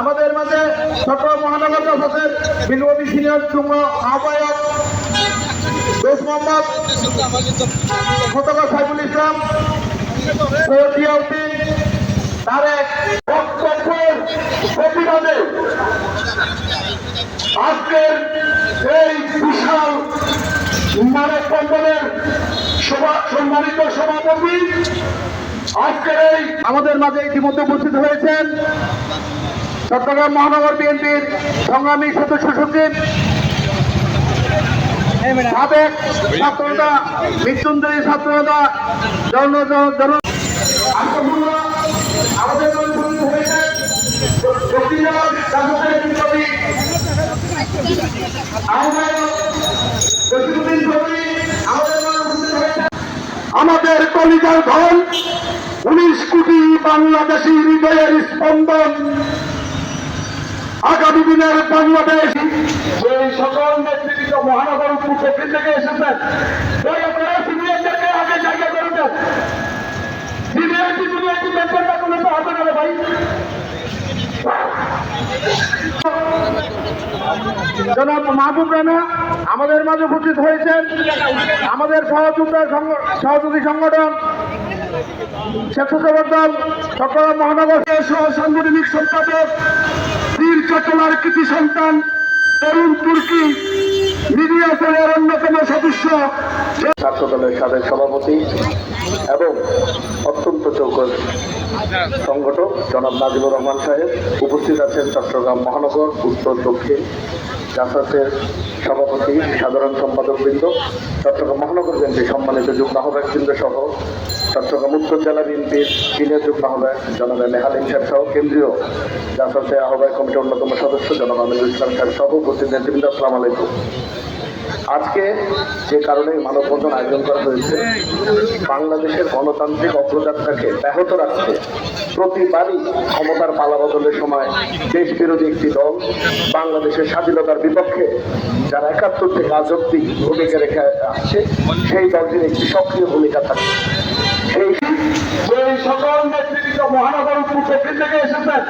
আমাদের মাঝে চট্টগ্রাম মহানগর প্রশাসনের বিলবী সিনিয়র যুগ্ম আহ্বায়ক দোষ মোহাম্মদ মোতাবা সাইফুল ইসলাম সৈয়দ জিয়াউদ্দিন তারেক প্রতিবাদে আজকের এই বিশাল মানব সম্মানিত সভাপতি আজকের আমাদের মাঝে ইতিমধ্যে উপস্থিত হয়েছেন চট্টগ্রাম মহানগর বিএনপির সংগ্রামী সদস্য সচিব, সাবেক ছাত্রনেতা, মৃত্যুঞ্জয়ী ছাত্রনেতা জন আমাদের জসিমুদ্দিন চৌধুরী আমাদের মধ্যে উপস্থিত হয়েছেন আমাদের কলিজার ধন, উনিশ কোটি বাংলাদেশি হৃদয়ের স্পন্দন। আগামী দিনের বাংলাদেশ সেই সকল নেতৃত্ব মহানগর উপর দক্ষিণ থেকে এসেছেন আগে জায়গা হবে না ভাই। জনাব মাহবুব রানা, আমাদের মাঝে উপস্থিত হয়েছেন আমাদের সহযোগিতা সহযোগী সংগঠন, স্বেচ্ছাসেবক দল, চট্টগ্রাম মহানগরের সহ সাংগঠনিক সম্পাদক, বীর চট্টলার কৃতি সন্তান, তরুণ তুর্কি, মিডিয়া সেলের অন্যতম সদস্য ছাত্র দলের সাবেক সভাপতি এবং চৌকস সংগঠক জনাব নাজিবুর রহমান সাহেব উপস্থিত আছেন চট্টগ্রাম মহানগর, উত্তর, দক্ষিণ জাসাতের সভাপতি, সাধারণ সম্পাদক বৃন্দ চট্টগ্রাম মহানগর বিএনপির সম্মানিত যুগ্ম আহ্বায়ক বৃন্দ সহ চট্টগ্রাম উত্তর জেলা বিএনপির সিনিয়র যুগ্ম আহ্বায়ক জনাব নেহাল ইনসার সহ কেন্দ্রীয় জাসাতে আহ্বায়ক কমিটির অন্যতম সদস্য জনাব আমিরুল ইসলাম সাহেব সহ উপস্থিত নেতৃবৃন্দ, আসসালামু আলাইকুম। আজকে যে কারণে মানববন্ধন আয়োজন করা হয়েছে, বাংলাদেশের গণতান্ত্রিক অগ্রযাত্রাকে ব্যাহত রাখতে প্রতিবারই ক্ষমতার পালাবদলের সময় দেশ বিরোধী একটি দল বাংলাদেশের স্বাধীনতার বিপক্ষে যারা একাত্তর থেকে আজ অব্দি ভূমিকা রেখে আসছে, সেই দলটির একটি সক্রিয় ভূমিকা থাকে। সেই সকল নেতৃত্ব মহানগর থেকে এসেছেন